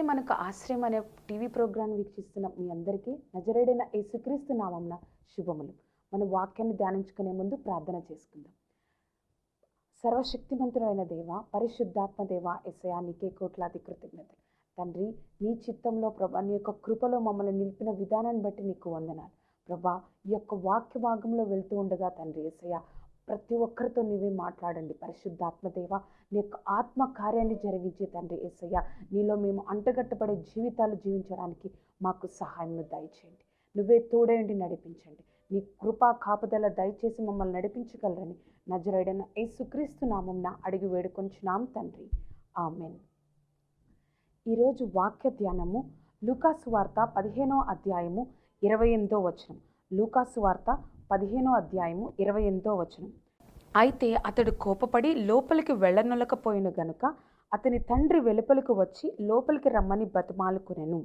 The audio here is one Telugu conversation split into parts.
ఏసే మనకు ఆశ్రయం అనే టీవీ ప్రోగ్రాం వీక్షిస్తున్న మీ అందరికీ నజరేడైన యేసుక్రీస్తు నామంన శుభములు. మన వాక్యాన్ని ధ్యానించుకునే ముందు ప్రార్థన చేసుకుందాం. సర్వశక్తిమంతుడైన దేవ పరిశుద్ధాత్మ దేవ ఎసయా నీకే కోట్లాది కృతజ్ఞతలు. తండ్రి నీ చిత్తంలో ప్రభా నీ యొక్క కృపలో మమ్మల్ని నిలిపిన విధానాన్ని బట్టి నీకు వందనాలు. ప్రభా ఈ యొక్క వాక్య భాగంలో వెళ్తూ ఉండగా తండ్రి ఎసయ ప్రతి ఒక్కరితో నీవే మాట్లాడండి. పరిశుద్ధాత్మదేవ నీ యొక్క ఆత్మ కార్యాన్ని జరిగించే తండ్రి ఏసయ్య నీలో మేము అంటగట్టబడే జీవితాలు జీవించడానికి మాకు సహాయం దయచేయండి. నువ్వే తోడేయండి నడిపించండి. నీ కృపా కాపుదల దయచేసి మమ్మల్ని నడిపించగలరని నజరైడన యేసుక్రీస్తు నామం అడిగి వేడుకొంచున్నాం తండ్రి. ఆమెన్. ఈరోజు వాక్య ధ్యానము లూకాసు వార్త పదిహేనో అధ్యాయము ఇరవై ఎనిమిదో వచనం. లూకాసు వార్త పదిహేనో అధ్యాయము ఇరవై ఎనిమిదో వచనం. అయితే అతడు కోపపడి లోపలికి వెళ్ళనొలకపోయిన గనుక అతని తండ్రి వెలుపలకు వచ్చి లోపలికి రమ్మని బతిమాలుకునెను.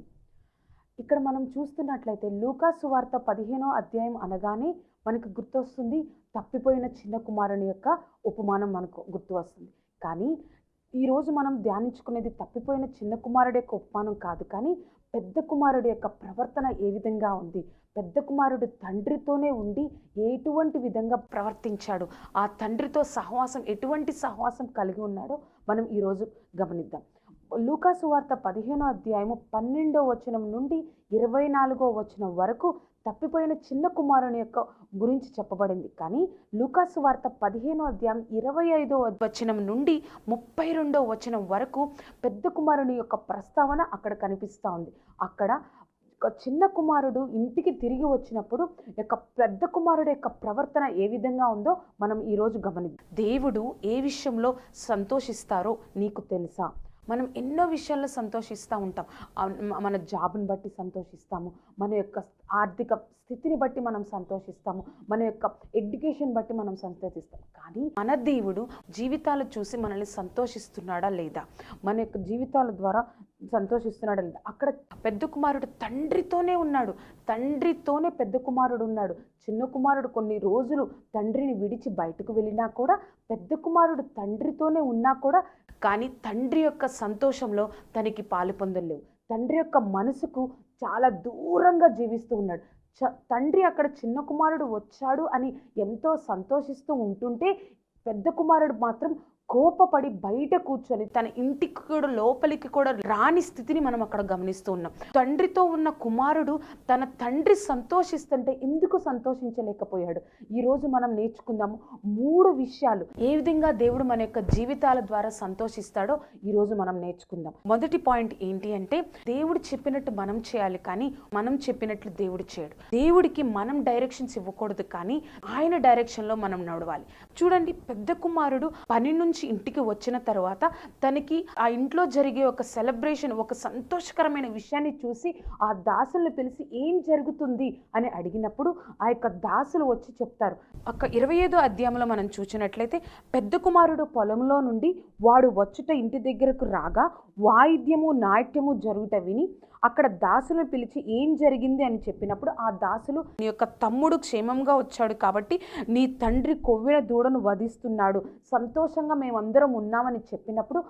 ఇక్కడ మనం చూస్తున్నట్లయితే లూకాసు వార్త పదిహేనో అధ్యాయం అనగానే మనకు గుర్తొస్తుంది తప్పిపోయిన చిన్న కుమారుని యొక్క ఉపమానం మనకు గుర్తు వస్తుంది కానీ ఈరోజు మనం ధ్యానించుకునేది తప్పిపోయిన చిన్న కుమారుడి యొక్క ఉపమానం కాదు కానీ పెద్ద కుమారుడి యొక్క ప్రవర్తన ఏ విధంగా ఉంది పెద్ద కుమారుడు తండ్రితోనే ఉండి ఎటువంటి విధంగా ప్రవర్తించాడు? ఆ తండ్రితో సహవాసం ఎటువంటి సహవాసం కలిగి ఉన్నాడో మనం ఈరోజు గమనిద్దాం. లూకాసు వార్త పదిహేనో అధ్యాయము పన్నెండో వచనం నుండి ఇరవై నాలుగో వచనం వరకు తప్పిపోయిన చిన్న కుమారుని యొక్క గురించి చెప్పబడింది. కానీ లూకాసు వార్త పదిహేనో అధ్యాయం ఇరవై ఐదో వచనం నుండి ముప్పై రెండో వచనం వరకు పెద్ద కుమారుని యొక్క ప్రస్తావన అక్కడ కనిపిస్తూ ఉంది. అక్కడ చిన్న కుమారుడు ఇంటికి తిరిగి వచ్చినప్పుడు యొక్క పెద్ద కుమారుడు యొక్క ప్రవర్తన ఏ విధంగా ఉందో మనం ఈరోజు గమనిద్దాం. దేవుడు ఏ విషయంలో సంతోషిస్తారో నీకు తెలుసా? మనం ఎన్నో విషయాల్లో సంతోషిస్తూ ఉంటాం. మన జాబ్ని బట్టి సంతోషిస్తాము. మన యొక్క ఆర్థిక స్థితిని బట్టి మనం సంతోషిస్తాము. మన యొక్క ఎడ్యుకేషన్ బట్టి మనం సంతోషిస్తాం కానీ మన దేవుడు జీవితాలు చూసి మనల్ని సంతోషిస్తున్నాడా లేదా? మన యొక్క జీవితాల ద్వారా సంతోషిస్తున్నాడా లేదా? అక్కడ పెద్ద కుమారుడు తండ్రితోనే ఉన్నాడు. తండ్రితోనే పెద్ద కుమారుడు ఉన్నాడు. చిన్న కుమారుడు కొన్ని రోజులు తండ్రిని విడిచి బయటకు వెళ్ళినా కూడా పెద్ద కుమారుడు తండ్రితోనే ఉన్నా కూడా కానీ తండ్రి యొక్క సంతోషంలో తనకి పాలు పొందలేవు. తండ్రి యొక్క మనసుకు చాలా దూరంగా జీవిస్తూ ఉన్నాడు. తండ్రి అక్కడ చిన్న కుమారుడు వచ్చాడు అని ఎంతో సంతోషిస్తూ ఉంటుంటే పెద్ద కుమారుడు మాత్రం కోపపడి బయట కూర్చొని తన ఇంటికి కూడా లోపలికి కూడా రాని స్థితిని మనం అక్కడ గమనిస్తూ ఉన్నాం. తండ్రితో ఉన్న కుమారుడు తన తండ్రి సంతోషిస్తుంటే ఎందుకు సంతోషించలేకపోయాడు? ఈరోజు మనం నేర్చుకుందాము మూడు విషయాలు. ఏ విధంగా దేవుడు మన యొక్క జీవితాల ద్వారా సంతోషిస్తాడో ఈరోజు మనం నేర్చుకుందాం. మొదటి పాయింట్ ఏంటి అంటే దేవుడు చెప్పినట్టు మనం చేయాలి కానీ మనం చెప్పినట్లు దేవుడు చేయడు. దేవుడికి మనం డైరెక్షన్స్ ఇవ్వకూడదు కానీ ఆయన డైరెక్షన్లో మనం నడవాలి. చూడండి పెద్ద కుమారుడు పని నుంచి ఇంటికి వచ్చిన తర్వాత తనకి ఆ ఇంట్లో జరిగే ఒక సెలబ్రేషన్ ఒక సంతోషకరమైన విషయాన్ని చూసి ఆ దాసులను పిలిచి ఏం జరుగుతుంది అని అడిగినప్పుడు ఆ యొక్క దాసులు వచ్చి చెప్తారు. ఒక ఇరవై ఐదో అధ్యాయంలో మనం చూసినట్లయితే పెద్ద కుమారుడు పొలంలో నుండి వాడు వచ్చుట ఇంటి దగ్గరకు రాగా వాయిద్యము నాట్యము జరుగుట విని అక్కడ దాసును పిలిచి ఏం జరిగింది అని చెప్పినప్పుడు ఆ దాసులు నీ యొక్క తమ్ముడు క్షేమంగా వచ్చాడు కాబట్టి నీ తండ్రి కొవ్విన దూడను వధిస్తున్నాడు. సంతోషంగా మేమందరం ఉన్నామని చెప్పినప్పుడు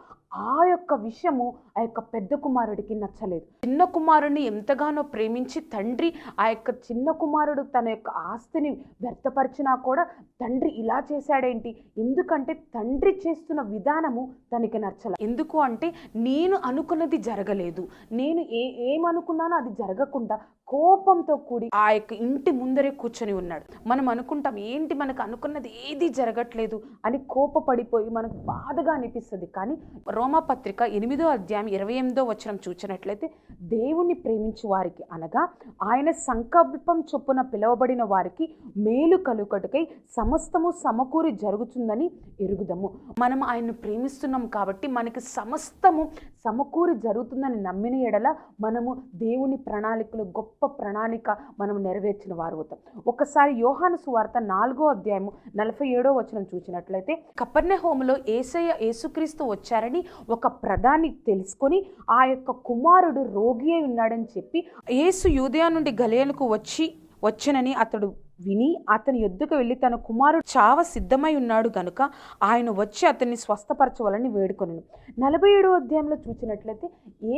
ఆ యొక్క విషయము ఆ యొక్క పెద్ద కుమారుడికి నచ్చలేదు. చిన్న కుమారుడిని ఎంతగానో ప్రేమించి తండ్రి ఆ యొక్క చిన్న కుమారుడు తన యొక్క ఆస్తిని వ్యర్థపరిచినా కూడా తండ్రి ఇలా చేశాడేంటి? ఎందుకంటే తండ్రి చేస్తున్న విధానము తనకి నచ్చలేదు ఎందుకు అంటే నేను అనుకున్నది జరగలేదు. నేను ఏ ఏమనుకున్నానో అది జరగకుండా కోపంతో కూడి ఆ యొక్క ఇంటి ముందరే కూర్చొని ఉన్నాడు. మనం అనుకుంటాం ఏంటి మనకు అనుకున్నది ఏది జరగట్లేదు? అని కోపపడిపోయి మనకు బాధగా అనిపిస్తుంది. కానీ రోమపత్రిక ఎనిమిదో అధ్యాయం ఇరవై ఎనిమిదో వచనం చూసినట్లయితే దేవుణ్ణి ప్రేమించు వారికి అనగా ఆయన సంకల్పం చొప్పున పిలువబడిన వారికి మేలు కలుకటకై సమస్తము సమకూరి జరుగుతుందని ఎరుగుదము. మనం ఆయన్ను ప్రేమిస్తున్నాం కాబట్టి మనకి సమస్తము సమకూరి జరుగుతుందని నమ్మిన ఎడల మనము దేవుని ప్రణాళికలు గొప్ప ప్రణాళిక మనం నెరవేర్చిన వారు అవుతాం. ఒకసారి యోహాను సువార్త నాలుగో అధ్యాయము నలభై ఏడో వచనం చూసినట్లయితే కపర్ణ హోములో ఏసయ్య యేసుక్రీస్తు వచ్చారని ఒక ప్రధాని తెలుసుకొని ఆ యొక్క కుమారుడు రోగి ఉన్నాడని చెప్పి యేసు యూదయా నుండి గలియలకు వచ్చి వచ్చనని అతడు విని అతని యొద్దకు వెళ్ళి తన కుమారుడు చావ సిద్ధమై ఉన్నాడు గనుక ఆయన వచ్చి అతన్ని స్వస్థపరచవాలని వేడుకొనను. నలభై ఏడో అధ్యాయంలో చూసినట్లయితే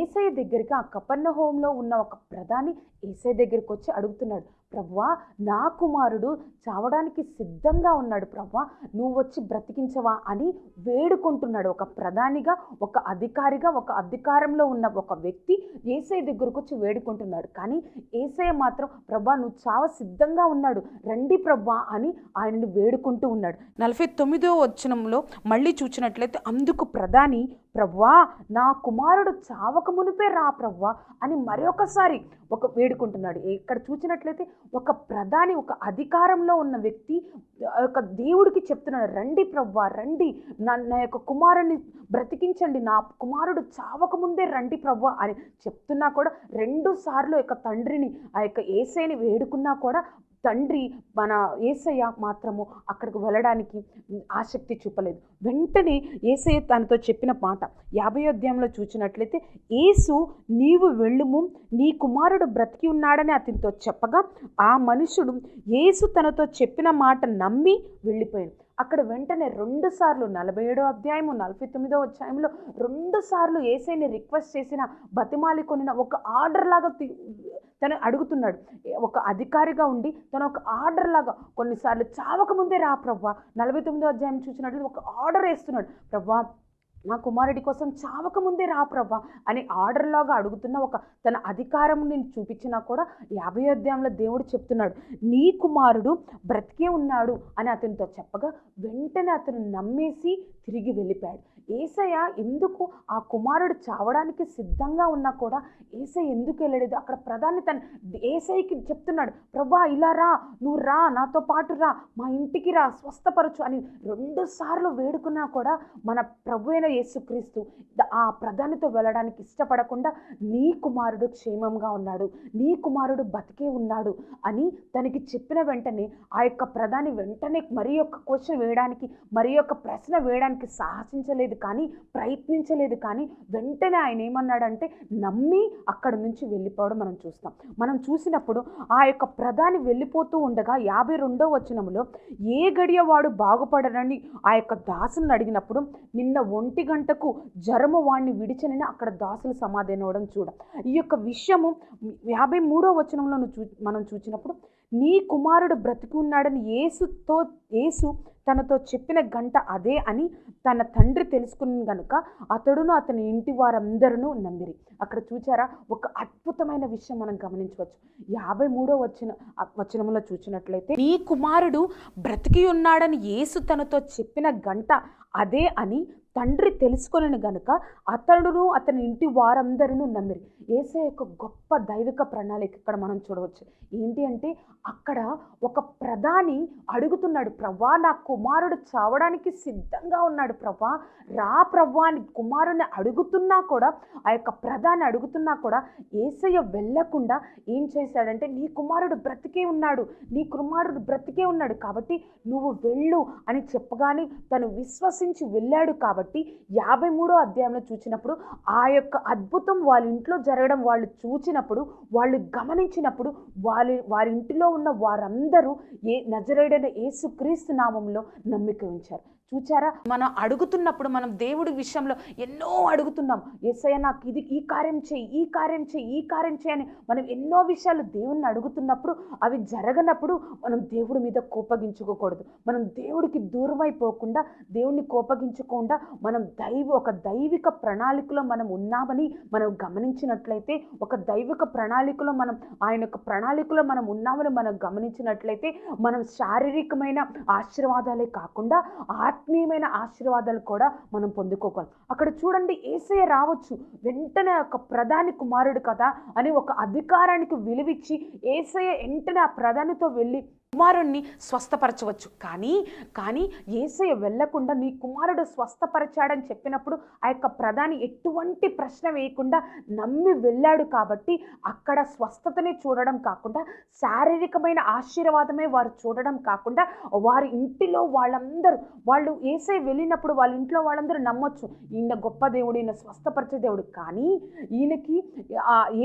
ఏసఐ దగ్గరికి ఆ కపర్ణ హోంలో ఉన్న ఒక ప్రధాని ఏసఐ దగ్గరికి వచ్చి అడుగుతున్నాడు ప్రవ్వా నా కుమారుడు చావడానికి సిద్ధంగా ఉన్నాడు ప్రవ్వా. నువ్వు వచ్చి బ్రతికించవా అని వేడుకుంటున్నాడు. ఒక ప్రధానిగా ఒక అధికారిగా ఒక అధికారంలో ఉన్న ఒక వ్యక్తి ఏసఐ దగ్గరకు వచ్చి వేడుకుంటున్నాడు. కానీ ఏసఐ మాత్రం ప్రభా నువ్వు చావ సిద్ధంగా ఉన్నాడు. రండి ప్రభా అని ఆయనను వేడుకుంటూ ఉన్నాడు. నలభై తొమ్మిదో వచనంలో మళ్ళీ చూసినట్లయితే అందుకు ప్రధాని ప్రవ్వా నా కుమారుడు చావక మునిపే రా ప్రవ్వా అని మరొకసారి ఒక వేడుకుంటున్నాడు. ఇక్కడ చూసినట్లయితే ఒక ప్రధాని ఒక అధికారంలో ఉన్న వ్యక్తి ఒక యొక్క దేవుడికి చెప్తున్నాడు రండి ప్రవ్వా రండి. నా నా యొక్క కుమారుని బ్రతికించండి. నా కుమారుడు చావక ముందే రండి ప్రవ్వా అని చెప్తున్నా కూడా రెండు సార్లు యొక్క తండ్రిని ఆ యొక్క ఏసైని వేడుకున్నా కూడా తండ్రి మన ఏసయ్య మాత్రము అక్కడికి వెళ్ళడానికి ఆసక్తి చూపలేదు. వెంటనే ఏసయ్య తనతో చెప్పిన మాట యాభై అధ్యాయంలో చూసినట్లయితే ఏసు నీవు వెళ్ళుము నీ కుమారుడు బ్రతికి ఉన్నాడని అతనితో చెప్పగా ఆ మనుషుడు ఏసు తనతో చెప్పిన మాట నమ్మి వెళ్ళిపోయాడు. అక్కడ వెంటనే రెండు సార్లు నలభై ఏడో అధ్యాయము నలభై తొమ్మిదో అధ్యాయంలో రెండు సార్లు ఏసైని రిక్వెస్ట్ చేసిన బతిమాలి కొనిన ఒక ఆర్డర్ లాగా తను అడుగుతున్నాడు. ఒక అధికారిగా ఉండి తను ఒక ఆర్డర్ లాగా కొన్నిసార్లు చావక ముందే రా ప్రవ్వా. నలభై తొమ్మిదో అధ్యాయం చూసినట్లు ఒక ఆర్డర్ వేస్తున్నాడు. ప్రవ్వా మా కుమారుడి కోసం చావక ముందే రా ప్రవ్వా అని ఆర్డర్లాగా అడుగుతున్న ఒక తన అధికారం నేను చూపించినా కూడా యాభై అధ్యాయంలో దేవుడు చెప్తున్నాడు. నీ కుమారుడు బ్రతికే ఉన్నాడు అని అతనితో చెప్పగా వెంటనే అతను నమ్మేసి తిరిగి వెళ్ళిపోయాడు. ఏసయ్య ఎందుకు ఆ కుమారుడు చావడానికి సిద్ధంగా ఉన్నా కూడా ఏసయ్య ఎందుకు వెళ్ళలేదు? అక్కడ ప్రధాని తన ఏసైకి చెప్తున్నాడు ప్రభా ఇలా రా నువ్వు రా నాతో పాటు రా మా ఇంటికి రా స్వస్థపరచు అని రెండు సార్లు వేడుకున్నా కూడా మన ప్రభు అయిన యేసుక్రీస్తు ఆ ప్రధానితో వెళ్ళడానికి ఇష్టపడకుండా నీ కుమారుడు క్షేమంగా ఉన్నాడు నీ కుమారుడు బతికే ఉన్నాడు అని తనకి చెప్పిన వెంటనే ఆ యొక్క ప్రధాని వెంటనే మరి యొక్క క్వశ్చన్ వేయడానికి మరి యొక్క ప్రశ్న వేయడానికి సాహసించలేదు కానీ ప్రయత్నించలేదు కానీ వెంటనే ఆయన ఏమన్నాడంటే నమ్మి అక్కడ నుంచి వెళ్ళిపోవడం మనం చూస్తాం. మనం చూసినప్పుడు ఆ యొక్క ప్రధాని వెళ్ళిపోతూ ఉండగా యాభై రెండో వచనంలో ఏ గడియ వాడు బాగుపడనని ఆ యొక్క దాసులను అడిగినప్పుడు నిన్న ఒంటి గంటకు జ్వరము వాడిని విడిచనని అక్కడ దాసులు సమాధానం అవ్వడం చూడ. ఈ యొక్క విషయము యాభై మూడో వచనంలో చూ మనం చూసినప్పుడు నీ కుమారుడు బ్రతికి ఉన్నాడని యేసుతో యేసు తనతో చెప్పిన గంట అదే అని తన తండ్రి తెలుసుకుని గనుక అతడును అతని ఇంటి వారందరూ నమ్మిరి. అక్కడ చూచారా? ఒక అద్భుతమైన విషయం మనం గమనించవచ్చు. యాభై మూడో వచ్చిన వచనంలో చూసినట్లయితే నీ కుమారుడు బ్రతికి ఉన్నాడని యేసు తనతో చెప్పిన గంట అదే అని తండ్రి తెలుసుకొనని గనుక అతడును అతని ఇంటి వారందరూ నమ్మిరి. ఏసే యొక్క గొప్ప దైవిక ప్రణాళిక ఇక్కడ మనం చూడవచ్చు. ఏంటి అంటే అక్కడ ఒక ప్రధాని అడుగుతున్నాడు ప్రవ్వా నా కుమారుడు చావడానికి సిద్ధంగా ఉన్నాడు ప్రవ్వా. రా ప్రవ్వా అని కుమారుని అడుగుతున్నా కూడా ఆ యొక్క ప్రధాని అడుగుతున్నా కూడా ఏసయ్య వెళ్ళకుండా ఏం చేశాడంటే నీ కుమారుడు బ్రతికే ఉన్నాడు నీ కుమారుడు బ్రతికే ఉన్నాడు కాబట్టి నువ్వు వెళ్ళు అని చెప్పగానే తను విశ్వసించి వెళ్ళాడు కాబట్టి కాబట్టి యాభై మూడో అధ్యాయంలో చూసినప్పుడు ఆ యొక్క అద్భుతం వాళ్ళ ఇంట్లో జరగడం వాళ్ళు చూచినప్పుడు వాళ్ళు గమనించినప్పుడు వాళ్ళ వారి ఇంటిలో ఉన్న వారందరూ ఏ నజరేడైన యేసుక్రీస్తు నామంలో నమ్మిక ఉంచారు. చూచారా? మనం అడుగుతున్నప్పుడు మనం దేవుడి విషయంలో ఎన్నో అడుగుతున్నాం. ఎస్ఐ నాకు ఇది ఈ కార్యం చేయి ఈ కార్యం చేయి ఈ కార్యం చేయని మనం ఎన్నో విషయాలు దేవుణ్ణి అడుగుతున్నప్పుడు అవి జరగనప్పుడు మనం దేవుడి మీద కోపగించుకోకూడదు. మనం దేవుడికి దూరం అయిపోకుండా దేవుణ్ణి కోపగించకుండా మనం దైవ ఒక దైవిక ప్రణాళికలో మనం ఉన్నామని మనం గమనించినట్లయితే ఒక దైవిక ప్రణాళికలో మనం ఆయన యొక్క ప్రణాళికలో మనం ఉన్నామని మనం గమనించినట్లయితే మనం శారీరకమైన ఆశీర్వాదాలే కాకుండా ఆత్మీయమైన ఆశీర్వాదాలు కూడా మనం పొందుకోగలం. అక్కడ చూడండి ఏసయ్య రావచ్చు. వెంటనే ఒక ప్రధాని కుమారుడు కదా అని ఒక అధికారానికి విలువిచ్చి ఏసయ్య వెంటనే ఆ ప్రధానితో వెళ్ళి కుమారుణ్ణి స్వస్థపరచవచ్చు. కానీ కానీ ఏసయ్య వెళ్ళకుండా నీ కుమారుడు స్వస్థపరచాడని చెప్పినప్పుడు ఆ యొక్క ప్రధాని ఎటువంటి ప్రశ్న వేయకుండా నమ్మి వెళ్ళాడు కాబట్టి అక్కడ స్వస్థతని చూడడం కాకుండా శారీరకమైన ఆశీర్వాదమే వారు చూడడం కాకుండా వారి ఇంటిలో వాళ్ళందరూ వాళ్ళు ఏసై వెళ్ళినప్పుడు వాళ్ళ ఇంట్లో వాళ్ళందరూ నమ్మొచ్చు. ఈయన గొప్ప దేవుడు ఈయన స్వస్థపరిచే దేవుడు. కానీ ఈయనకి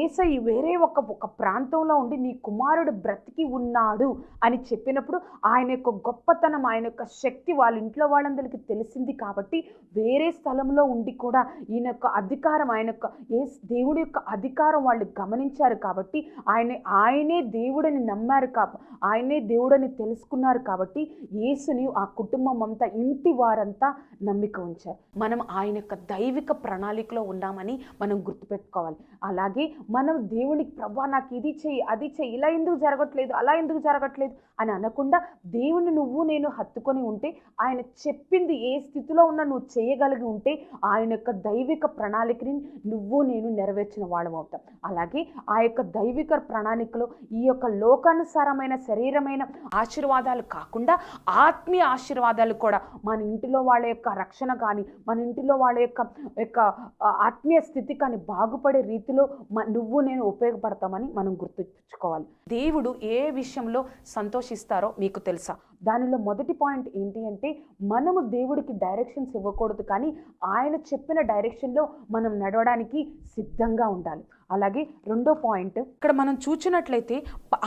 ఏసై వేరే ఒక ఒక ప్రాంతంలో ఉండి నీ కుమారుడు బ్రతికి ఉన్నాడు అని అని చెప్పినప్పుడు ఆయన యొక్క గొప్పతనం ఆయన యొక్క శక్తి వాళ్ళ ఇంట్లో వాళ్ళందరికీ తెలిసింది కాబట్టి వేరే స్థలంలో ఉండి కూడా ఈయన యొక్క అధికారం ఆయన యొక్క ఏ దేవుడి యొక్క అధికారం వాళ్ళు గమనించారు కాబట్టి ఆయన ఆయనే దేవుడని నమ్మారు కా ఆయనే దేవుడని తెలుసుకున్నారు కాబట్టి యేసుని ఆ కుటుంబం అంతా ఇంటి వారంతా నమ్మిక ఉంచారు. మనం ఆయన యొక్క దైవిక ప్రణాళికలో ఉన్నామని మనం గుర్తుపెట్టుకోవాలి. అలాగే మనం దేవునికి ప్రభా నాకు ఇది చెయ్యి అది చెయ్యి ఇలా ఎందుకు జరగట్లేదు అలా ఎందుకు జరగట్లేదు అని అనకుండా దేవుని నువ్వు నేను హత్తుకొని ఉంటే ఆయన చెప్పింది ఏ స్థితిలో ఉన్నా నువ్వు చేయగలిగి ఉంటే ఆయన యొక్క దైవిక ప్రణాళికని నువ్వు నేను నెరవేర్చిన వాళ్ళం అవుతాం. అలాగే ఆ యొక్క దైవిక ప్రణాళికలో ఈ యొక్క లోకానుసారమైన శరీరమైన ఆశీర్వాదాలు కాకుండా ఆత్మీయ ఆశీర్వాదాలు కూడా మన ఇంటిలో వాళ్ళ యొక్క రక్షణ కానీ మన ఇంటిలో వాళ్ళ యొక్క యొక్క ఆత్మీయ స్థితి కానీ బాగుపడే రీతిలో మ- నువ్వు నేను ఉపయోగపడతామని మనం గుర్తుంచుకోవాలి దేవుడు ఏ విషయంలో సంతోషిస్తారో మీకు తెలుసా? దానిలో మొదటి పాయింట్ ఏంటి అంటే మనము దేవుడికి డైరెక్షన్స్ ఇవ్వకూడదు కానీ ఆయన చెప్పిన డైరెక్షన్లో మనం నడవడానికి సిద్ధంగా ఉండాలి. అలాగే రెండో పాయింట్ ఇక్కడ మనం చూచినట్లయితే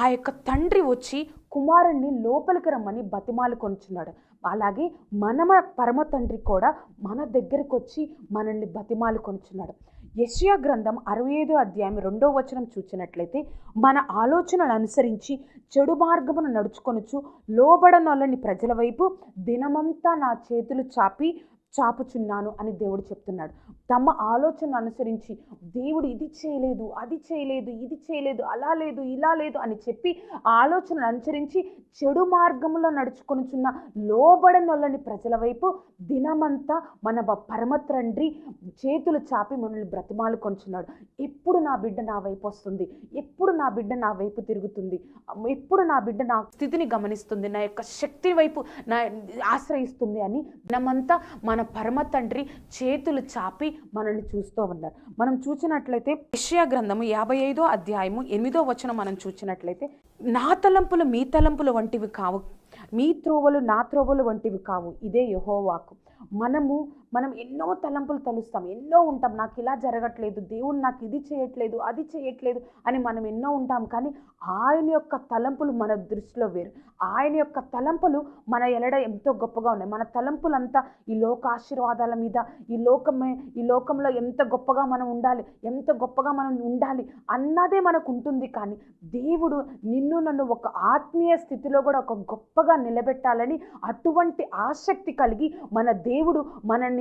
ఆ యొక్క తండ్రి వచ్చి కుమారుణ్ణి లోపలికి రమ్మని బతిమాలు కొనుచున్నాడు. అలాగే మనమ పరమ తండ్రి కూడా మన దగ్గరికి వచ్చి మనల్ని బతిమాలు కొనుచున్నాడు. యష్యా గ్రంథం అరవై ఐదో అధ్యాయం రెండో వచనం చూచినట్లయితే మన ఆలోచనలు అనుసరించి చెడు మార్గమును నడుచుకొనుచు లోబడనొల్లని ప్రజల వైపు దినమంతా నా చేతులు చాపి చాపుచున్నాను అని దేవుడు చెప్తున్నాడు. తమ ఆలోచన అనుసరించి దేవుడు ఇది చేయలేదు అది చేయలేదు ఇది చేయలేదు అలా లేదు ఇలా లేదు అని చెప్పి ఆలోచన అనుసరించి చెడు మార్గంలో నడుచుకొనుచున్న లోబడనొల్లని ప్రజల వైపు దినమంతా మన పరమ తండ్రి చేతులు చాపి మనల్ని బ్రతిమాలు కొంచున్నాడు. ఎప్పుడు నా బిడ్డ నా వైపు వస్తుంది ఎప్పుడు నా బిడ్డ నా వైపు తిరుగుతుంది ఎప్పుడు నా బిడ్డ నా స్థితిని గమనిస్తుంది నా యొక్క శక్తి వైపు నా ఆశ్రయిస్తుంది అని దినమంతా మన మన పరమ తండ్రి చేతులు చాపి మనల్ని చూస్తూ ఉన్నారు. మనం చూసినట్లయితే యెషయా గ్రంథము యాభై ఐదో అధ్యాయము ఎనిమిదో వచనం మనం చూసినట్లయితే నా తలంపులు మీ తలంపులు వంటివి కావు మీ త్రోవలు నా త్రోవలు వంటివి కావు ఇదే యహోవాకు. మనము మనం ఎన్నో తలంపులు తలుస్తాం ఎన్నో ఉంటాం నాకు ఇలా జరగట్లేదు దేవుడు నాకు ఇది చేయట్లేదు అది చేయట్లేదు అని మనం ఎన్నో ఉంటాం. కానీ ఆయన యొక్క తలంపులు మన దృష్టిలో వేరు. ఆయన యొక్క తలంపులు మన ఎలడ ఎంతో గొప్పగా ఉన్నాయి. మన తలంపులంతా ఈ లోక ఆశీర్వాదాల మీద ఈ లోకమే ఈ లోకంలో ఎంత గొప్పగా మనం ఉండాలి ఎంత గొప్పగా మనం ఉండాలి అన్నదే మనకు ఉంటుంది కానీ దేవుడు నిన్ను నన్ను ఒక ఆత్మీయ స్థితిలో కూడా ఒక గొప్పగా నిలబెట్టాలని అటువంటి ఆసక్తి కలిగి మన దేవుడు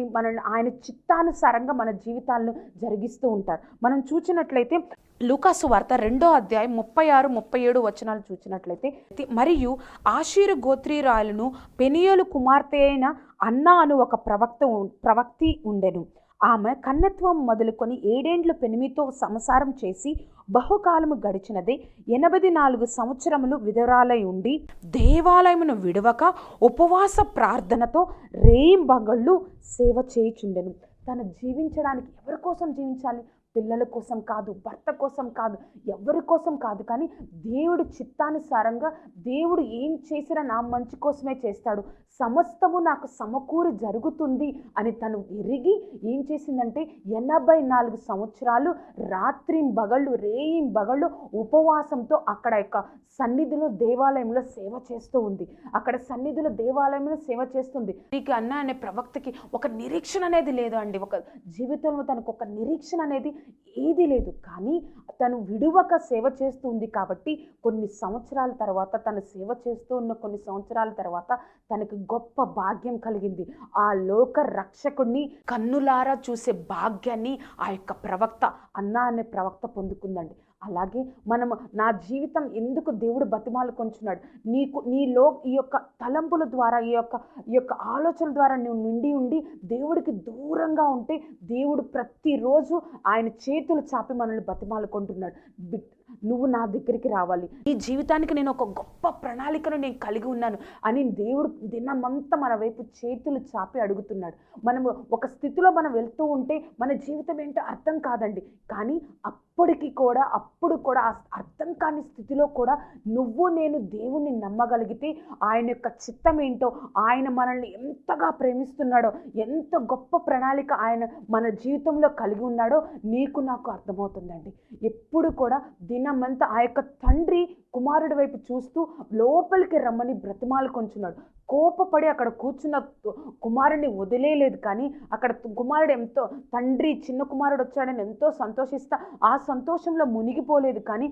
మనల్ని మనల్ని ఆయన చిత్తానుసారంగా మన జీవితాలను జరిగిస్తూ ఉంటారు. మనం చూసినట్లయితే లూకాసు వార్త రెండో అధ్యాయం ముప్పై ఆరు ముప్పై ఏడు వచనాలు చూసినట్లయితే మరియు ఆశీరు గోత్రీరాయలను పెనియోలు కుమార్తె అయిన అన్నా అను ఒక ప్రవక్త ఉ- ప్రవక్తి ఉండెను. ఆమె కన్నత్వం మొదలుకొని ఏడేండ్ల పెనిమితో సంసారం చేసి బహుకాలము గడిచినదే ఎనభై నాలుగు సంవత్సరములు విధురాలై ఉండి దేవాలయమును విడవక ఉపవాస ప్రార్థనతో రేయింబగళ్ళు సేవ చేయుచుండెను. తను జీవించడానికి ఎవరి కోసం జీవించాలి? పిల్లల కోసం కాదు భర్త కోసం కాదు ఎవరి కోసం కాదు కానీ దేవుడి చిత్తానుసారంగా దేవుడు ఏం చేసినా నా మంచి కోసమే చేస్తాడు. సమస్తము నాకు సమకూరి జరుగుతుంది అని తను ఎరిగి ఏం చేసిందంటే ఎనభై నాలుగు సంవత్సరాలు రాత్రి బగళ్ళు రేయి బగళ్ళు ఉపవాసంతో అక్కడ యొక్క సన్నిధిలో దేవాలయంలో సేవ చేస్తూ ఉంది. అక్కడ సన్నిధిలో దేవాలయంలో సేవ చేస్తుంది. నీకు అన్న అనే ప్రవక్తకి ఒక నిరీక్షణ అనేది లేదు అండి. ఒక జీవితంలో తనకు ఒక నిరీక్షణ అనేది ఏది లేదు. కానీ తను విడువక సేవ చేస్తూ ఉంది కాబట్టి కొన్ని సంవత్సరాల తర్వాత తను సేవ చేస్తూ ఉన్న కొన్ని సంవత్సరాల తర్వాత తనకు గొప్ప భాగ్యం కలిగింది. ఆ లోక రక్షకుడిని కన్నులారా చూసే భాగ్యాన్ని ఆ యొక్క ప్రవక్త అన్నా అనే ప్రవక్త పొందుకుందండి. అలాగే మనము నా జీవితం ఎందుకు దేవుడు బతిమాలు కొంచున్నాడు? నీకు నీలో ఈ యొక్క తలంపుల ద్వారా ఈ యొక్క ఈ యొక్క ఆలోచన ద్వారా నువ్వు నిండి ఉండి దేవుడికి దూరంగా ఉంటే దేవుడు ప్రతిరోజు ఆయన చేతులు చాపి మనల్ని బతిమాలుకుంటున్నాడు బిడ్- నువ్వు నా దగ్గరికి రావాలి. ఈ జీవితానికి నేను ఒక గొప్ప ప్రణాళికను నేను కలిగి ఉన్నాను అని దేవుడు దినమంతా మన వైపు చేతులు చాపి అడుగుతున్నాడు. మనము ఒక స్థితిలో మనం వెళ్తూ ఉంటే మన జీవితం ఏంటో అర్థం కాదండి. కానీ అప్పటికి కూడా అప్పుడు కూడా అర్థం కాని స్థితిలో కూడా నువ్వు నేను దేవుణ్ణి నమ్మగలిగితే ఆయన యొక్క చిత్తం ఏంటో ఆయన మనల్ని ఎంతగా ప్రేమిస్తున్నాడో ఎంత గొప్ప ప్రణాళిక ఆయన మన జీవితంలో కలిగి ఉన్నాడో నీకు నాకు అర్థమవుతుందండి. ఎప్పుడు కూడా దినమంతా ఆ యొక్క తండ్రి కుమారుడి వైపు చూస్తూ లోపలికి రమ్మని బ్రతిమాలు కొంచున్నాడు. కోపపడి అక్కడ కూర్చున్న కుమారుడిని వదిలేయలేదు కానీ అక్కడ కుమారుడు ఎంతో తండ్రి చిన్న కుమారుడు వచ్చాడని ఎంతో సంతోషిస్తా ఆ సంతోషంలో మునిగిపోలేదు కానీ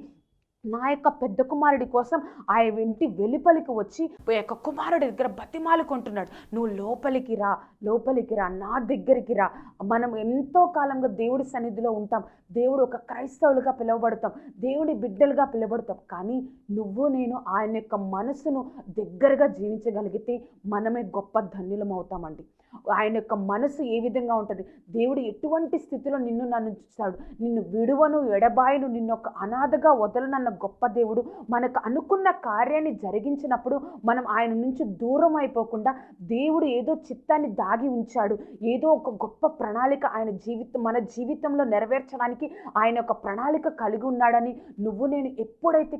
నా యొక్క పెద్ద కుమారుడి కోసం ఆ ఇంటి వెలుపలికి వచ్చి ఆ యొక్క కుమారుడి దగ్గర బతిమాలుకుంటున్నాడు నువ్వు లోపలికి రా లోపలికి రా నా దగ్గరికి రా. మనం ఎంతో కాలంగా దేవుడి సన్నిధిలో ఉంటాం. దేవుడు ఒక క్రైస్తవులుగా పిలువబడతాం. దేవుడి బిడ్డలుగా పిలువబడతాం. కానీ నువ్వు నేను ఆయన యొక్క మనసును దగ్గరగా జీవించగలిగితే మనమే గొప్ప ధన్యులం అవుతామండి. ఆయన యొక్క మనసు ఏ విధంగా ఉంటుంది? దేవుడు ఎటువంటి స్థితిలో నిన్ను నన్ను చూస్తాడు నిన్ను విడువను ఎడబాయను నిన్ను ఒక అనాథగా వదలనన్న గొప్ప దేవుడు. మనకు అనుకున్న కార్యాన్ని జరిగించినప్పుడు మనం ఆయన నుంచి దూరం అయిపోకుండా దేవుడు ఏదో చిత్తాన్ని దాగి ఉంచాడు. ఏదో ఒక గొప్ప ప్రణాళిక ఆయన జీవితం మన జీవితంలో నెరవేర్చడానికి ఆయన ఒక ప్రణాళిక కలిగి ఉన్నాడని నువ్వు నేను ఎప్పుడైతే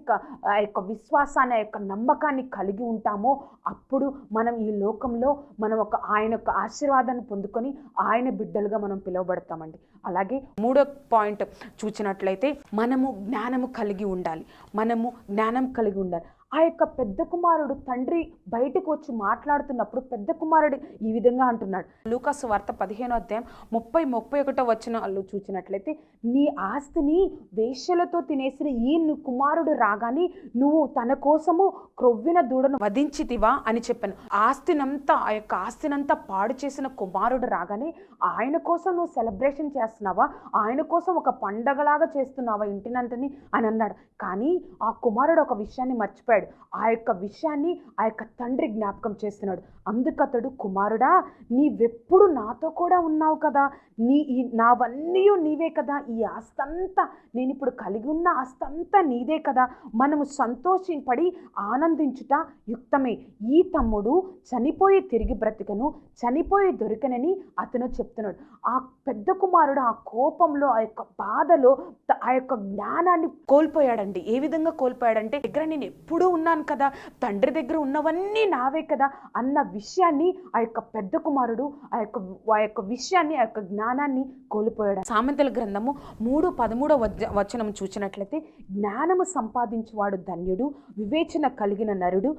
ఆ యొక్క విశ్వాసాన్ని ఆ యొక్క నమ్మకాన్ని కలిగి ఉంటామో అప్పుడు మనం ఈ లోకంలో మనం ఒక ఆయన యొక్క ఆశీర్వాదాన్ని పొందుకొని ఆయన బిడ్డలుగా మనం పిలువబడతామండి. అలాగే మూడో పాయింట్ చూసినట్లయితే మనము జ్ఞానము కలిగి ఉండాలి. మనము జ్ఞానం కలిగి ఉండాలి. ఆ యొక్క పెద్ద కుమారుడు తండ్రి బయటకు వచ్చి మాట్లాడుతున్నప్పుడు పెద్ద కుమారుడు ఈ విధంగా అంటున్నాడు. లూకాసు వార్త పదిహేనో అధ్యాయం ముప్పై ముప్పై ఒకటో వచ్చిన వాళ్ళు చూసినట్లయితే నీ ఆస్తిని వేష్యలతో తినేసిన ఈ కుమారుడు రాగానే నువ్వు తన కోసము క్రొవ్విన దూడను వధించితివా? అని చెప్పాను. ఆస్తినంతా ఆ యొక్క ఆస్తినంతా పాడు చేసిన కుమారుడు రాగానే ఆయన కోసం నువ్వు సెలబ్రేషన్ చేస్తున్నావా? ఆయన కోసం ఒక పండగలాగా చేస్తున్నావా ఇంటినంతని? అని అన్నాడు. కానీ ఆ కుమారుడు ఒక విషయాన్ని మర్చిపోయాడు. ఆ యొక్క విషయాన్ని ఆ యొక్క తండ్రి జ్ఞాపకం చేస్తున్నాడు. అందుకతడు కుమారుడా నీవెప్పుడు నాతో కూడా ఉన్నావు కదా. నీ ఈ నావన్నీ నీవే కదా. ఈ ఆస్తంతా నేను ఇప్పుడు కలిగి ఉన్న ఆస్తంతా నీదే కదా. మనము సంతోషపడి ఆనందించుట యుక్తమే. ఈ తమ్ముడు చనిపోయి తిరిగి బ్రతికను. చనిపోయి దొరికనని అతను చెప్తున్నాడు. ఆ పెద్ద కుమారుడు ఆ కోపంలో ఆ యొక్క బాధలో ఆ యొక్క జ్ఞానాన్ని కోల్పోయాడండి. ఏ విధంగా కోల్పోయాడంటే దగ్గర నేను ఎప్పుడూ ఉన్నాను కదా తండ్రి దగ్గర ఉన్నవన్నీ నావే కదా అన్న విషయాన్ని ఆ యొక్క పెద్ద కుమారుడు ఆ యొక్క ఆ యొక్క విషయాన్ని ఆ యొక్క జ్ఞానాన్ని కోల్పోయాడు. సామెతల గ్రంథము మూడు పదమూడవ వచ- వచనం చూసినట్లయితే జ్ఞానము సంపాదించువాడు ధన్యుడు వివేచన కలిగిన నరుడు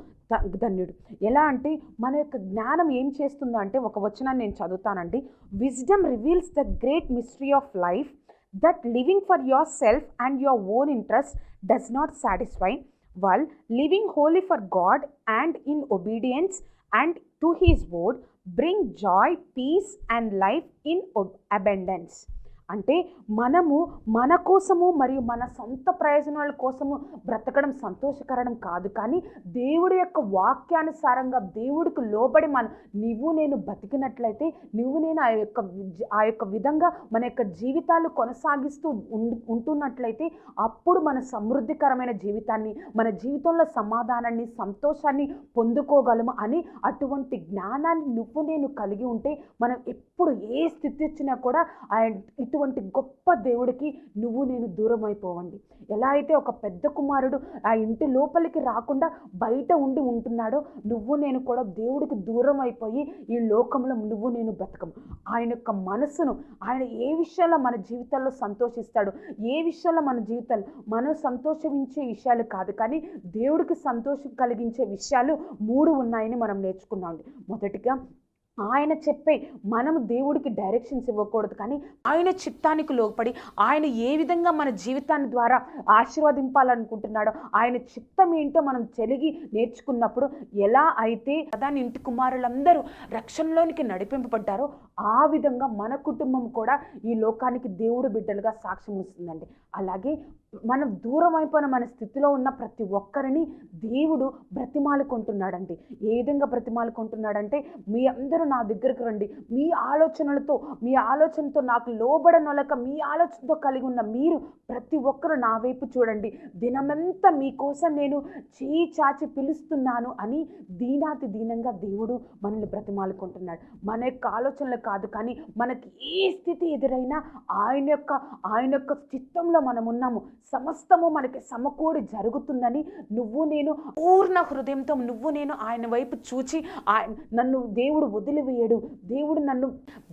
ధన్యుడు. ఎలా అంటే మన యొక్క జ్ఞానం ఏం చేస్తుందో అంటే ఒక వచనాన్ని నేను చదువుతానండి. Wisdom reveals the great mystery of life that living for yourself and your own interest does not satisfy while living wholly for God and in obedience and to His word bring joy, peace, and life in abundance. అంటే మనము మన కోసము మరియు మన సొంత ప్రయోజనాల కోసము బ్రతకడం సంతోషకరం కాదు. కానీ దేవుడి యొక్క వాక్యానుసారంగా దేవుడికి లోబడి మన నువ్వు నేను బతికినట్లయితే నువ్వు నేను ఆ యొక్క ఆ యొక్క విధంగా మన యొక్క జీవితాలు కొనసాగిస్తూ ఉంటున్నట్లయితే అప్పుడు మన సమృద్ధికరమైన జీవితాన్ని మన జీవితంలో సమాధానాన్ని సంతోషాన్ని పొందుకోగలము అని అటువంటి జ్ఞానాన్ని నువ్వు నేను కలిగి ఉంటే మనం ఎప్పుడు ఏ స్థితి వచ్చినా కూడా ఆయన ఇటువంటి గొప్ప దేవుడికి నువ్వు నేను దూరం అయిపోవండి ఎలా అయితే ఒక పెద్ద కుమారుడు ఆ ఇంటి లోపలికి రాకుండా బయట ఉండి ఉంటున్నాడో నువ్వు నేను కూడా దేవుడికి దూరం అయిపోయి ఈ లోకంలో నువ్వు నేను బ్రతకము. ఆయన యొక్క మనసును ఆయన ఏ విషయాల్లో మన జీవితాల్లో సంతోషిస్తాడు ఏ విషయాల్లో మన జీవితాలు మనం సంతోషించే విషయాలు కాదు కానీ దేవుడికి సంతోషం కలిగించే విషయాలు మూడు ఉన్నాయని మనం నేర్చుకున్నాం మొదటిగా ఆయన చెప్పే మనం దేవుడికి డైరెక్షన్స్ ఇవ్వకూడదు. కానీ ఆయన చిత్తానికి లోపడి ఆయన ఏ విధంగా మన జీవితాన్ని ద్వారా ఆశీర్వదింపాలనుకుంటున్నాడో ఆయన చిత్తం ఏంటో మనం చెలిగి నేర్చుకున్నప్పుడు ఎలా అయితే దాని ఇంటి కుమారులందరూ రక్షణలోనికి నడిపింపబడ్డారో ఆ విధంగా మన కుటుంబం కూడా ఈ లోకానికి దేవుడు బిడ్డలుగా సాక్ష్యం ఇస్తుందండి. అలాగే మనం దూరం అయిపోయిన మన స్థితిలో ఉన్న ప్రతి ఒక్కరిని దేవుడు బ్రతిమాలుకుంటున్నాడండి. ఏ విధంగా బ్రతిమాలుకుంటున్నాడంటే మీ అందరూ నా దగ్గరకు రండి. మీ ఆలోచనలతో మీ ఆలోచనతో నాకు లోబడనొలక మీ ఆలోచనతో కలిగి ఉన్న మీరు ప్రతి ఒక్కరు నా వైపు చూడండి. దినమంతా మీకోసం నేను చేయి చాచి పిలుస్తున్నాను అని దీనాతి దీనంగా దేవుడు మనల్ని బ్రతిమాలుకుంటున్నాడు. మన యొక్క ఆలోచనలు కాదు కానీ మనకి ఏ స్థితి ఎదురైనా ఆయన యొక్క ఆయన యొక్క చిత్తంలో మనం ఉన్నాము సమస్తము మనకి సమకూడి జరుగుతుందని నువ్వు నేను పూర్ణ హృదయంతో నువ్వు నేను ఆయన వైపు చూచి నన్ను దేవుడు వదిలివేయడు. దేవుడు నన్ను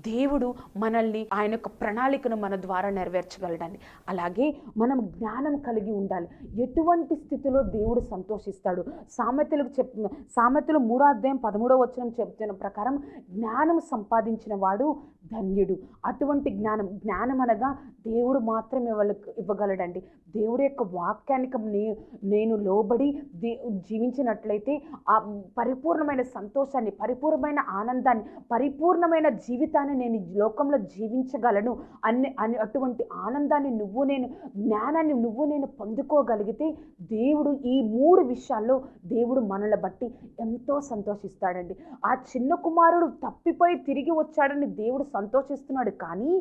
దేవుడు మనల్ని ఆయన యొక్క ప్రణాళికను మన ద్వారా నెరవేర్చగలడండి అలాగే మనం జ్ఞానం కలిగి ఉండాలి. ఎటువంటి స్థితిలో దేవుడు సంతోషిస్తాడు? సామెతలకు చెప్ సామెతలు మూడో అధ్యాయం పదమూడో వచనం చెప్తున్న ప్రకారం జ్ఞానం సంపాదించిన వాడు ధన్యుడు. అటువంటి జ్ఞానం జ్ఞానం అనగా దేవుడు మాత్రమే ఇవ్వల ఇవ్వగలడండి. దేవుడి యొక్క వాక్యానికి నే నేను లోబడి దే జీవించినట్లయితే ఆ పరిపూర్ణమైన సంతోషాన్ని పరిపూర్ణమైన ఆనందాన్ని పరిపూర్ణమైన జీవితాన్ని నేను లోకంలో జీవించగలను అన్ని అని అటువంటి ఆనందాన్ని నువ్వు నేను జ్ఞానాన్ని నువ్వు నేను పొందుకోగలిగితే దేవుడు ఈ మూడు విషయాల్లో దేవుడు మనల్ని బట్టి ఎంతో సంతోషిస్తాడండి. ఆ చిన్న కుమారుడు తప్పిపోయి తిరిగి వచ్చాడని దేవుడు సంతోషిస్తున్నాడు కానీ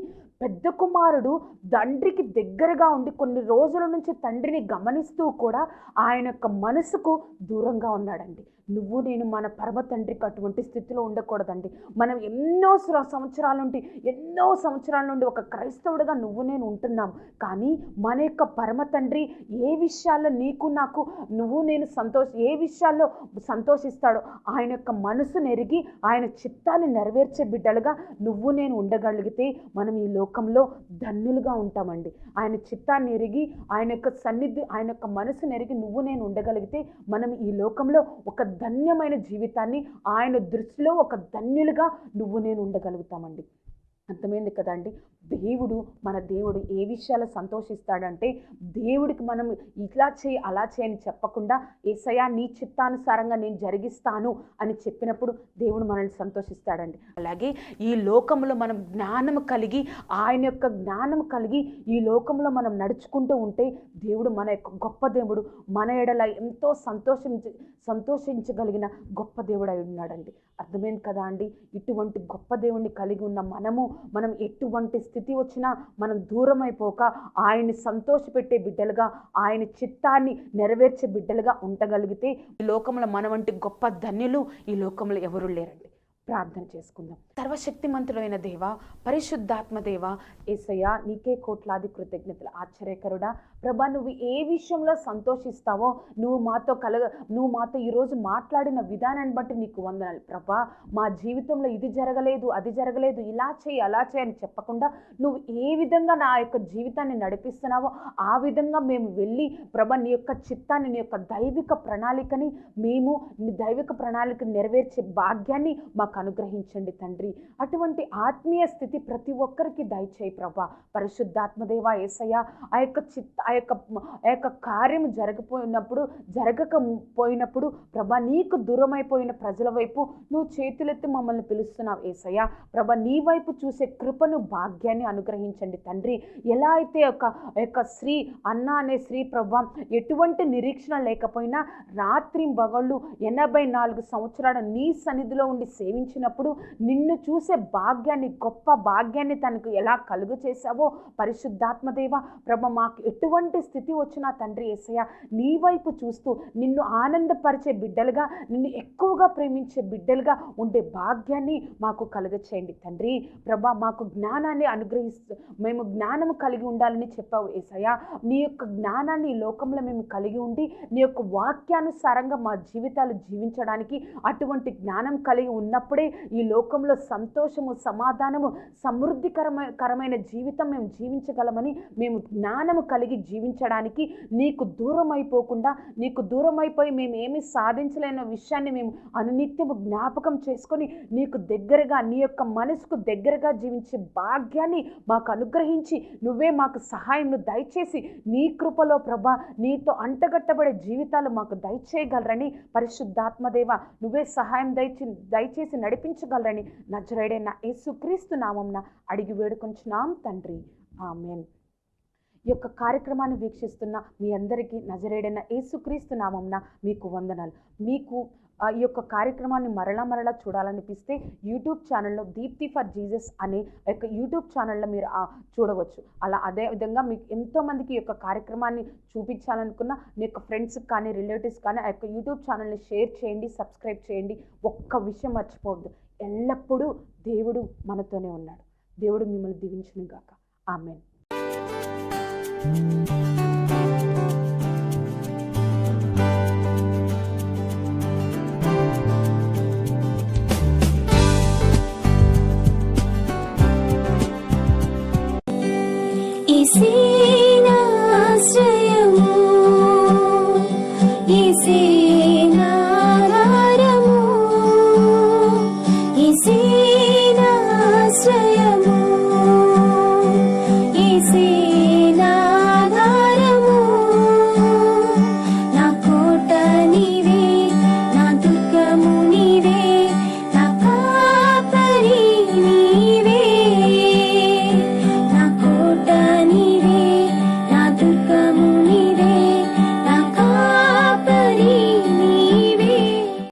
పెద్ద కుమారుడు తండ్రికి దగ్గరగా ఉండి కొన్ని రోజులు నుంచి తండ్రిని గమనిస్తూ కూడా ఆయన యొక్క మనసుకు దూరంగా ఉన్నాడండి. నువ్వు నేను మన పర్వ తండ్రికి అటువంటి స్థితిలో ఉండకూడదండి. మనం ఎన్నో సంవత్సరాల నుండి ఎన్నో సంవత్సరాల నుండి ఒక క్రైస్తవుడిగా నువ్వు నేను ఉంటున్నాం. కానీ మన యొక్క పరమ తండ్రి ఏ విషయాల్లో నీకు నాకు నువ్వు నేను సంతోష ఏ విషయాల్లో సంతోషిస్తాడో ఆయన యొక్క మనసు నెరిగి ఆయన చిత్తాన్ని నెరవేర్చే బిడ్డలుగా నువ్వు నేను ఉండగలిగితే మనం ఈ లోకంలో ధన్యులుగా ఉంటామండి. ఆయన చిత్తాన్ని ఎరిగి ఆయన యొక్క సన్నిధి ఆయన యొక్క మనసు నెరిగి నువ్వు నేను ఉండగలిగితే మనం ఈ లోకంలో ఒక ధన్యమైన జీవితాన్ని ఆయన దృష్టిలో ఒక ధన్యులుగా నువ్వు నేను ఉండగలుగుతామండి. అర్థమైంది కదండి దేవుడు మన దేవుడు ఏ విషయాలు సంతోషిస్తాడంటే దేవుడికి మనం ఇట్లా చేయి అలా చేయని చెప్పకుండా ఏసయా నీ చిత్తానుసారంగా నేను జరిగిస్తాను అని చెప్పినప్పుడు దేవుడు మనల్ని సంతోషిస్తాడండి. అలాగే ఈ లోకంలో మనం జ్ఞానం కలిగి ఆయన యొక్క జ్ఞానం కలిగి ఈ లోకంలో మనం నడుచుకుంటూ ఉంటే దేవుడు మన యొక్క గొప్ప దేవుడు మన ఎడల ఎంతో సంతోషించి సంతోషించగలిగిన గొప్ప దేవుడు అయి ఉన్నాడండి. అర్థమైంది కదా అండి? ఇటువంటి గొప్ప దేవుణ్ణి కలిగి ఉన్న మనము మనం ఎటువంటి స్థితి వచ్చినా మనం దూరం అయిపోక ఆయన్ని సంతోషపెట్టే బిడ్డలుగా ఆయన చిత్తాన్ని నెరవేర్చే బిడ్డలుగా ఉండగలిగితే ఈ లోకంలో మన వంటి గొప్ప ధన్యులు ఈ లోకంలో ఎవరు లేరండి. ప్రార్థన చేసుకుందాం. సర్వశక్తిమంతుడైన దేవ పరిశుద్ధాత్మ దేవ ఏసయ్య నీకే కోట్లాది కృతజ్ఞతలు. ఆశ్చర్యకరుడా ప్రభా నువ్వు ఏ విషయంలో సంతోషిస్తావో నువ్వు మాతో కలగ నువ్వు మాతో ఈరోజు మాట్లాడిన విధానాన్ని బట్టి నీకు వందనాలు. ప్రభా మా జీవితంలో ఇది జరగలేదు అది జరగలేదు ఇలా చేయి అలా చేయి అని చెప్పకుండా నువ్వు ఏ విధంగా నా యొక్క జీవితాన్ని నడిపిస్తున్నావో ఆ విధంగా మేము వెళ్ళి ప్రభా నీ యొక్క చిత్తాన్ని నీ యొక్క దైవిక ప్రణాళికని మేము నీ దైవిక ప్రణాళిక నెరవేర్చే భాగ్యాన్ని మాకు అనుగ్రహించండి తండ్రి. అటువంటి ఆత్మీయ స్థితి ప్రతి ఒక్కరికి దయచేయి ప్రభా. పరిశుద్ధాత్మదేవ ఏసయ్య ఆ యొక్క చిత్త ఆ యొక్క ఆ యొక్క కార్యము జరగపోయినప్పుడు జరగక పోయినప్పుడు ప్రభా నీకు దూరమైపోయిన ప్రజల వైపు నువ్వు చేతులెత్తి మమ్మల్ని పిలుస్తున్నావు ఏసయ్య. ప్రభా నీ వైపు చూసే కృపను భాగ్యాన్ని అనుగ్రహించండి తండ్రి. ఎలా అయితే ఒక యొక్క స్త్రీ అన్న అనే స్త్రీ ప్రభా ఎటువంటి నిరీక్షణ లేకపోయినా రాత్రి బగళ్ళు ఎనభై నాలుగు సంవత్సరాల నీ సన్నిధిలో ఉండి సేవించినప్పుడు నిన్ను చూసే భాగ్యాన్ని గొప్ప భాగ్యాన్ని తనకు ఎలా కలుగు చేశావో పరిశుద్ధాత్మదేవ ప్రభ మాకు ఎటువంటి ఎటువంటి స్థితి వచ్చినా తండ్రి ఏసయ్య నీ వైపు చూస్తూ నిన్ను ఆనందపరిచే బిడ్డలుగా నిన్ను ఎక్కువగా ప్రేమించే బిడ్డలుగా ఉండే భాగ్యాన్ని మాకు కలుగచేయండి తండ్రి. ప్రభా మాకు జ్ఞానాన్ని అనుగ్రహిస్తూ మేము జ్ఞానము కలిగి ఉండాలని చెప్పావు ఏసయ్య. నీ యొక్క జ్ఞానాన్ని ఈ లోకంలో మేము కలిగి ఉండి నీ యొక్క వాక్యానుసారంగా మా జీవితాలు జీవించడానికి అటువంటి జ్ఞానం కలిగి ఉన్నప్పుడే ఈ లోకంలో సంతోషము సమాధానము సమృద్ధికరమైన కరమైన జీవితం మేము జీవించగలమని మేము జ్ఞానము కలిగి జీవించడానికి నీకు దూరం అయిపోకుండా నీకు దూరం అయిపోయి మేము ఏమి సాధించలేని విషయాన్ని మేము అనునిత్యము జ్ఞాపకం చేసుకొని నీకు దగ్గరగా నీ యొక్క మనసుకు దగ్గరగా జీవించే భాగ్యాన్ని మాకు అనుగ్రహించి నువ్వే మాకు సహాయం దయచేసి నీ కృపలో ప్రభా నీతో అంటగట్టబడే జీవితాలు మాకు దయచేయగలరని పరిశుద్ధాత్మదేవ నువ్వే సహాయం దయచి దయచేసి నడిపించగలరని నజరేడైన యేసుక్రీస్తు నామంన అడిగి వేడుకొంచున్నాం తండ్రి. ఆమెన్. ఈ యొక్క కార్యక్రమాన్ని వీక్షిస్తున్న మీ అందరికీ నజరేడైన యేసుక్రీస్తు నామంన మీకు వందనాలు. మీకు ఈ యొక్క కార్యక్రమాన్ని మరలా మరలా చూడాలనిపిస్తే యూట్యూబ్ ఛానల్లో దీప్తి ఫర్ జీసస్ అనే యొక్క యూట్యూబ్ ఛానల్లో మీరు చూడవచ్చు. అలా అదే విధంగా మీకు ఎంతోమందికి ఈ యొక్క కార్యక్రమాన్ని చూపించాలనుకున్న మీ యొక్క ఫ్రెండ్స్కి కానీ రిలేటివ్స్ కానీ ఆ యొక్క యూట్యూబ్ ఛానల్ని షేర్ చేయండి సబ్స్క్రైబ్ చేయండి. ఒక్క విషయం మర్చిపోవద్దు. ఎల్లప్పుడూ దేవుడు మనతోనే ఉన్నాడు. దేవుడు మిమ్మల్ని దీవించును గాక. ఆమెన్. Thank you.